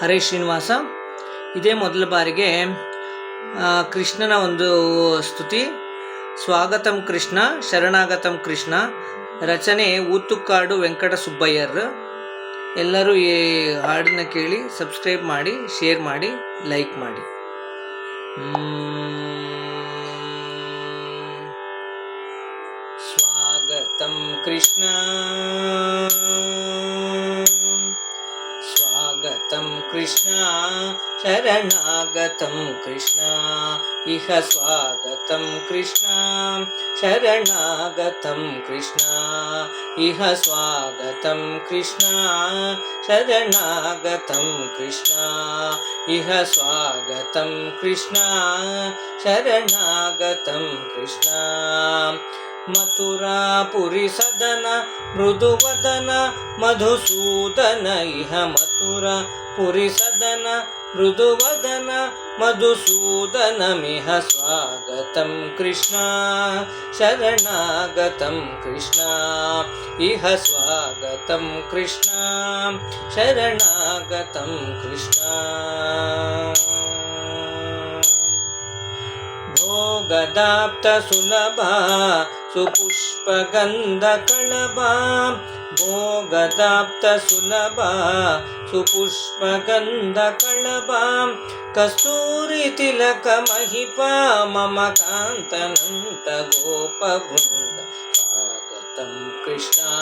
ಹರೇ ಶ್ರೀನಿವಾಸ ಇದೇ ಮೊದಲ ಬಾರಿಗೆ ಆ, ಕೃಷ್ಣನ ಒಂದು ಸ್ತುತಿ ಸ್ವಾಗತಂ ಕೃಷ್ಣ ಶರಣಾಗತಂ ಕೃಷ್ಣ ರಚನೆ ಊತುಕಾಡು ವೆಂಕಟ ಸುಬ್ಬಯ್ಯರ್ ಎಲ್ಲರೂ ಈ ಹಾಡನ್ನ ಕೇಳಿ ಸಬ್ಸ್ಕ್ರೈಬ್ ಮಾಡಿ ಶೇರ್ ಮಾಡಿ ಲೈಕ್ ಮಾಡಿ ಮ್ಮ್. ಸ್ವಾಗತಂ ಕೃಷ್ಣ स्वागतं कृष्ण शरणागतं कृष्ण इह स्वागतं कृष्ण शरणागतं कृष्ण इह स्वागतं कृष्ण शरणागतं कृष्ण इह स्वागतं कृष्ण शरणागतं कृष्ण मथुरापुरिसदन मृदुवदन मधुसूदन इह मथुरापुरिसदन मृदुवदन मधुसूदनमिह स्वागतं कृष्ण शरणागतं कृष्ण इह स्वागतं कृष्ण शरणागतं कृष्ण भोगदाप्तसुलभा सुपुष्पगन्धकळभा भोगदाप्तसुलभा सुपुष्पगन्धकळभा कस्तूरितिलकमहिपा मम कान्तनन्तगोपवृन्द। स्वागतं कृष्णा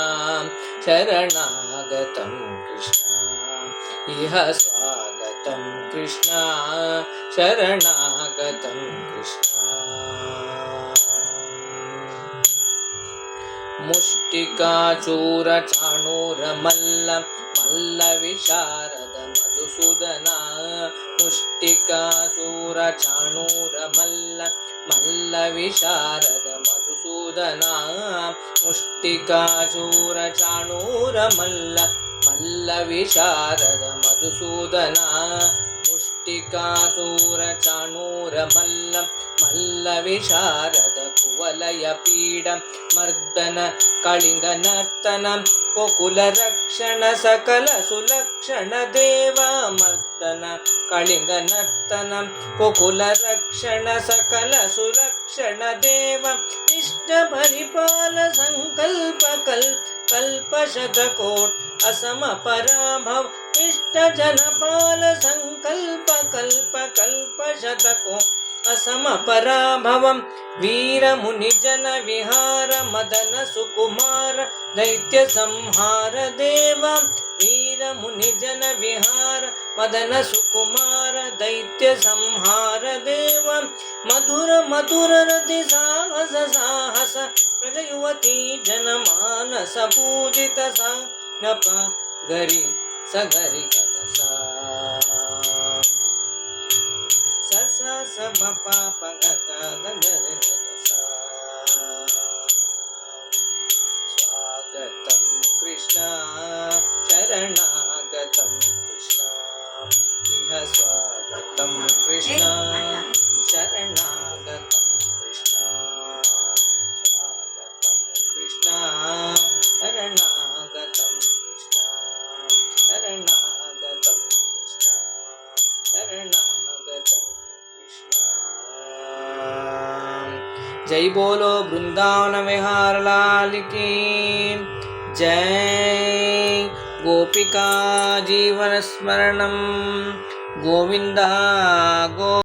शरणागतं कृष्णा। इह स्वागतं कृष्णा शरणागतं कृष्णा मुष्टिकाचूरचाणूरमल्ल मल्लविशारद मधुसूदना मुष्टिकाचूरचाणूरमल्ल मल्लविशारद मधुसूदना मुष्टिकाचूरचाणूरमल्ल मल्लविशारद मधुसूदना मुष्टिकासूरचाणूरमल्ल मल्लविशारद कुवलयपीड मर्दन कलिङ्गनर्तन सकल सुलक्षण देव मर्दन कलिङ्गनर्तन कोकुलरक्षण सकल सुलक्षण देव सङ्कल्प कल्प कल्पशतकोट असम इष्टजनपाल सङ्कल्प कल्प कल्पशतको असम पराभवं वीरमुनिजन विहार मदन सुकुमार दैत्य संहार देव वीरमुनिजन विहार मदन सुकुमार दैत्य संहार देव मधुर मधुर रति साहस साहस प्रजयुवती जनमानस पूजित सा नप गरि स गरि गद सा स स జై బోలో బృందావన విహారలాలికి. జై గోపికా జీవనస్మరణం గోవింద గో